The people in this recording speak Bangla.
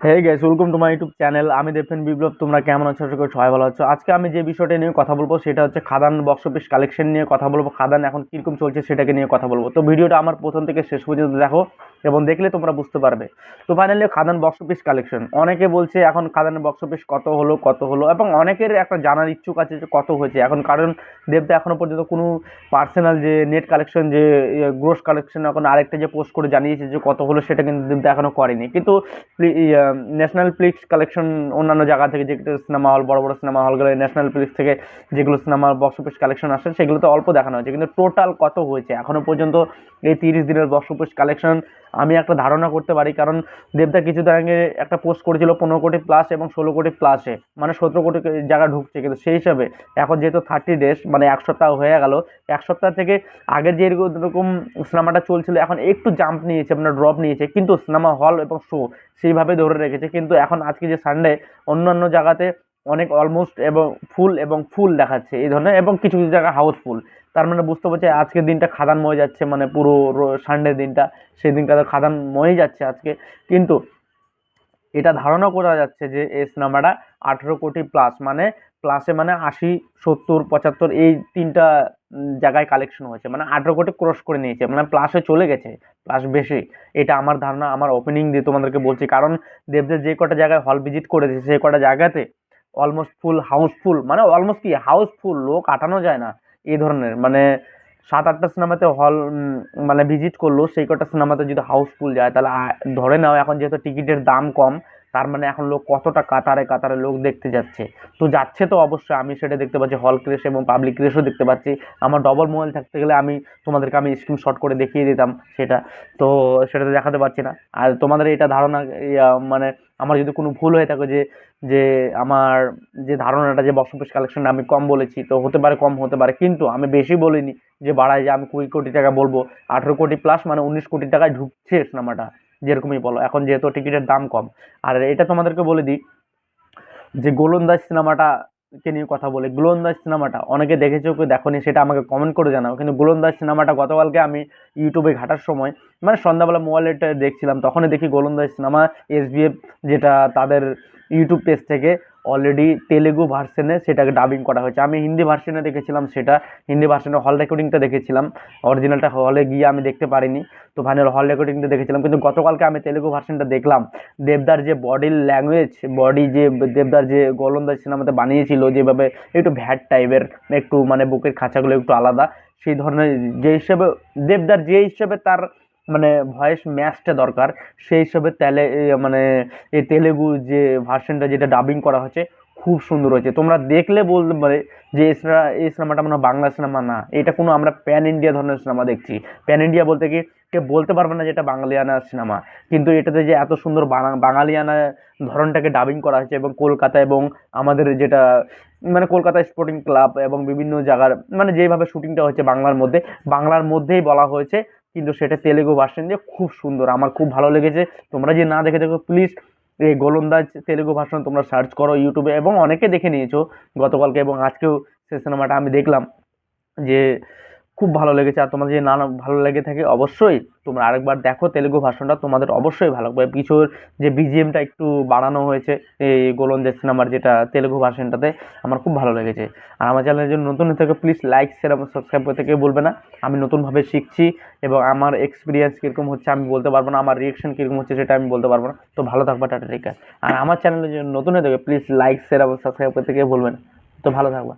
Hey guys welcome my YouTube channel আমি দেবেন বিপ্লব, তোমরা কেমন আছো? সবাই ভালো আছো। আজকে আমি যে বিষয়টা নিয়ে কথা বলব, সেটা হচ্ছে খাদান বক্স অফিস কালেকশন নিয়ে কথা বলব। খাদান এখন কীরকম চলছে সেটাকে নিয়ে কথা বলব। তো ভিডিওটা আমার প্রথম থেকে শেষ পর্যন্ত দেখো। এবং দেখলে তোমরা বুঝতে পারবে। তো finally Khadaan box office collection অনেকে বলছে এখন খাদানের বক্স অফিস কত হলো কত হলো, এবং অনেকের একটা জানার ইচ্ছুক আছে যে কত হয়েছে। এখন কারণ দেবদা এখনও পর্যন্ত কোনো পার্সোনাল যে নেট কালেকশন যে গ্রোস কালেকশন এখন আরেকটা যে পোস্ট করে জানিয়েছে যে কত হলো, সেটা কিন্তু দেবদা এখনও করেনি। কিন্তু ন্যাশনাল প্লিক্স কালেকশন অন্যান্য জায়গা থেকে যেগুলো সিনেমা হল বড় বড় সিনেমা হলগুলো ন্যাশনাল প্লিক্স থেকে যেগুলো সিনেমার বক্স অফিস কালেকশন আসে, সেগুলোতে অল্প দেখানো হয়েছে। কিন্তু টোটাল কত হয়েছে? এখনও পর্যন্ত এই তিরিশ দিনের বক্স অফিস কালেকশন আমি একটা ধারণা করতে পারি, কারণ দেবদা কিছুদিন আগে একটা পোস্ট করেছিল পনেরো কোটি প্লাস এবং ষোলো কোটি প্লাসে মানে সতেরো কোটি জায়গা ঢুকছে, কিন্তু সেই হিসাবে এখন যেহেতু থার্টি ডেজ মানে এক সপ্তাহ হয়ে গেল, এক সপ্তাহ থেকে আগের যে এরকম সিনেমাটা চলছিল, এখন একটু জাম্প নিয়েছে মানে ড্রপ নিয়েছে, কিন্তু সিনেমা হল এবং শো সেইভাবে ধরে রেখেছে। কিন্তু এখন আজকে যে সানডে অন্যান্য জায়গাতে অনেক অলমোস্ট এবং ফুল এবং ফুল দেখাচ্ছে এই ধরনের, এবং কিছু কিছু জায়গা হাউসফুল তার মানে বুঝতে পারছি আজকের দিনটা খাদানময় যাচ্ছে মানে পুরো সানডে দিনটা, সেই দিনটা তো খাদানময় যাচ্ছে আজকে। কিন্তু এটা ধারণা করা যাচ্ছে যে এই সিনেমাটা আঠেরো কোটি প্লাস মানে প্লাসে মানে আশি, সত্তর, পঁচাত্তর, এই তিনটা জায়গায় কালেকশন হয়েছে। মানে আঠেরো কোটি ক্রস করে নিয়েছে মানে প্লাসে চলে গেছে প্লাস বেশি। এটা আমার ধারণা, আমার ওপেনিং দিয়ে তোমাদেরকে বলছি। কারণ দেবদের যে কটা জায়গায় হল ভিজিট করেছে, সেই কটা জায়গাতে অলমোস্ট ফুল হাউসফুল মানে অলমোস্ট কি হাউসফুল লোক আটানো যায় না। এই ধরনের মানে সাত আটটা সিনেমাতে হল মানে ভিজিট করল, সেই কটা সিনেমাতে যদি হাউসফুল যায়, তাহলে ধরে নাও এখন যেহেতু টিকিটের দাম কম তার মানে এখন লোক কতটা কাতারে কাতারে লোক দেখতে যাচ্ছে। তো যাচ্ছে তো অবশ্যই, আমি সেটা দেখতে পাচ্ছি হল ক্রেশ এবং পাবলিক ক্রেশও দেখতে পাচ্ছি। আমার ডবল মোবাইল থাকতে গেলে আমি তোমাদেরকে আমি স্ক্রিনশট করে দেখিয়ে দিতাম সেটা। তো সেটা তো দেখাতে পারছি না। আর তোমাদের এটা ধারণা মানে আমার যদি কোনো ভুল হয়ে থাকে যে যে আমার যে ধারণাটা যে অফিস কালেকশনটা আমি কম বলেছি, তো হতে পারে কম, হতে পারে কিন্তু আমি বেশি বলিনি যে বাড়ায় যে আমি কুড়ি কোটি টাকা বলব। আঠেরো কোটি প্লাস মানে উনিশ কোটি টাকায় ঢুকছে সিনেমাটা। যেরকমই বলো। এখন যেহেতু টিকিটের দাম কম, আর এটা তোমাদেরকে বলে দিই যে গোলন্দাজ সিনেমাটা কে নিয়ে কথা বলে? গোলন্দাজ সিনেমাটা, অনেকে দেখেছ কেউ দেখোনি সেটা আমাকে কমেন্ট করে জানাও। কিন্তু গোলন্দাজ সিনেমাটা গতকালকে আমি ইউটিউবে ঘাটার সময় মানে সন্ধ্যাবেলা মোবাইলটা দেখছিলাম, তখনই দেখি গোলন্দাজ সিনেমা এসবিএফ যেটা তাদের ইউটিউব পেজ থেকে অলরেডি তেলেগু ভার্সনে সেটাকে ডাবিং করা হয়েছে। আমি হিন্দি ভার্সনে দেখেছিলাম সেটা, হিন্দি ভার্সনে হল রেকর্ডিংটা দেখেছিলাম। অরিজিনালটা হলে গিয়ে আমি দেখতে পারিনি। তো ফাইনাল হল রেকর্ডিংটা দেখেছিলাম, কিন্তু গতকালকে আমি তেলেগু ভার্সনটা দেখলাম। দেবদার যে বডির ল্যাঙ্গুয়েজ বডি যে দেবদার যে গোলন্দাজ সিনেমাতে বানিয়েছিল, যেভাবে একটু ভ্যাট টাইপের একটু মানে বুকের খাঁচাগুলো একটু আলাদা, সেই ধরনের যে হিসেবে, দেবদার যে হিসেবে তার মানে ভয়েস ম্যাচটা দরকার, সেই হিসাবে তেলে মানে এই তেলেগু যে ভার্সনটা যেটা ডাবিং করা হয়েছে খুব সুন্দর হয়েছে। তোমরা দেখলে বলতে পারে যে এই সিনেমাটা মানে বাংলা সিনেমা না। এটা কোনো আমরা প্যান ইন্ডিয়া ধরনের সিনেমা দেখছি। প্যান ইন্ডিয়া বলতে কি কে বলতে পারবে না যে এটা বাঙালিয়ানা সিনেমা কিন্তু এটাতে যে এত সুন্দর বাঙালিয়ানা ধরনটাকে ডাবিং করা হয়েছে এবং কলকাতা এবং আমাদের যেটা মানে কলকাতা স্পোর্টিং ক্লাব এবং বিভিন্ন জায়গার মানে যেভাবে শুটিংটা হচ্ছে বাংলার মধ্যে, বাংলার মধ্যেই বলা হয়েছে। কিন্তু সেটা তেলেগু ভার্সন দিয়ে খুব সুন্দর। আমার খুব ভালো লেগেছে। তোমরা যে না দেখে দেখো প্লিজ এই গোলন্দাজ তেলেগু ভাষণ তোমরা সার্চ করো ইউটিউবে এবং অনেকে দেখে নিয়েছো গতকালকে এবং আজকেও সে সিনেমাটা আমি দেখলাম যে খুব ভালো লেগেছে। আর তোমাদের যদি না ভালো লেগে থাকে, অবশ্যই তোমরা আরেকবার দেখো তেলেগু ভাষণটা। তোমাদের অবশ্যই ভালো লাগবে। কিছুর যে বিজিএমটা একটু বাড়ানো হয়েছে, এই গোলন্দাজ সিনেমার যেটা তেলেগু ভার্সনটাতে আমার খুব ভালো লেগেছে। আর আমার চ্যানেলের জন্য নতুন থেকে প্লিজ লাইক শেয়ার এবং সাবস্ক্রাইব করতে কেউ বলবে না। আমি নতুনভাবে শিখছি এবং আমার এক্সপিরিয়েন্স কীরকম হচ্ছে আমি বলতে পারব না, আমার রিয়েকশন কীরকম হচ্ছে সেটা আমি বলতে পারব না। তো ভালো থাকবা, টাটা ঠিক আর আমার চ্যানেলের জন্য নতুন হয়ে থাকে প্লিজ লাইক শেয়ার এবং সাবস্ক্রাইব করতে কেউ বলবেন তো ভালো থাকবা।